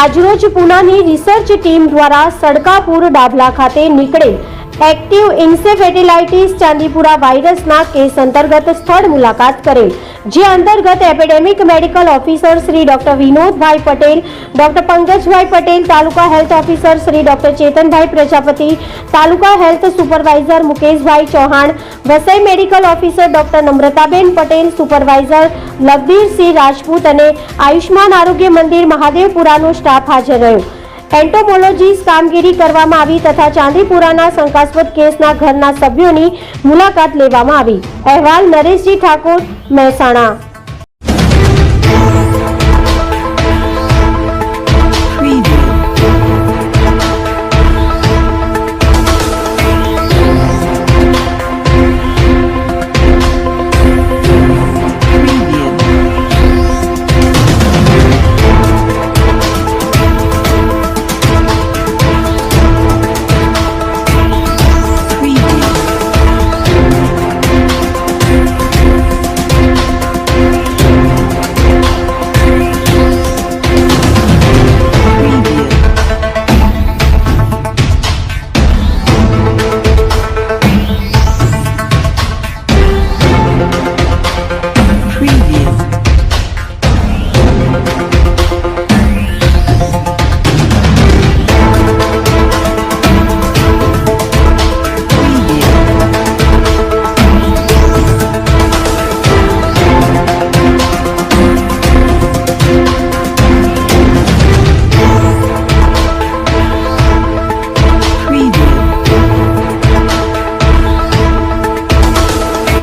આજરોજ પુનાની research team દ્વારા સડકાપુર ડાભલા ખાતે નીકળેલ એક્ટિવ ઇન્સેફેટિલાઇટીસ ચાંદીપુરા વાયરસના કેસ અંતર્ગત સ્થળ મુલાકાત કરેલ, જે અંતર્ગત epidemic medical officer Shri doctor Vinodbhai Patel, doctor Pankajbhai Patel, taluka health officer Shri doctor Chetanbhai Prajapati, taluka health supervisor Mukeshbhai Chauhan, Vasai medical officer doctor Namrataben Patel, supervisor Lavbirsingh Rajput અને આયુષ્માન આરોગ્ય મંદિર મહાદેવપુરાનો staff હાજર રહ્યો. એન્ટોમોલોજીસ્ટ કામગીરી કરવામાં આવી તથા ચાંદીપુરાના શંકાસ્પદ કેસના ઘરના સભ્યોની મુલાકાત લેવામાં આવી. અહેવાલ નરેશજી ઠાકોર, મહેસાણા.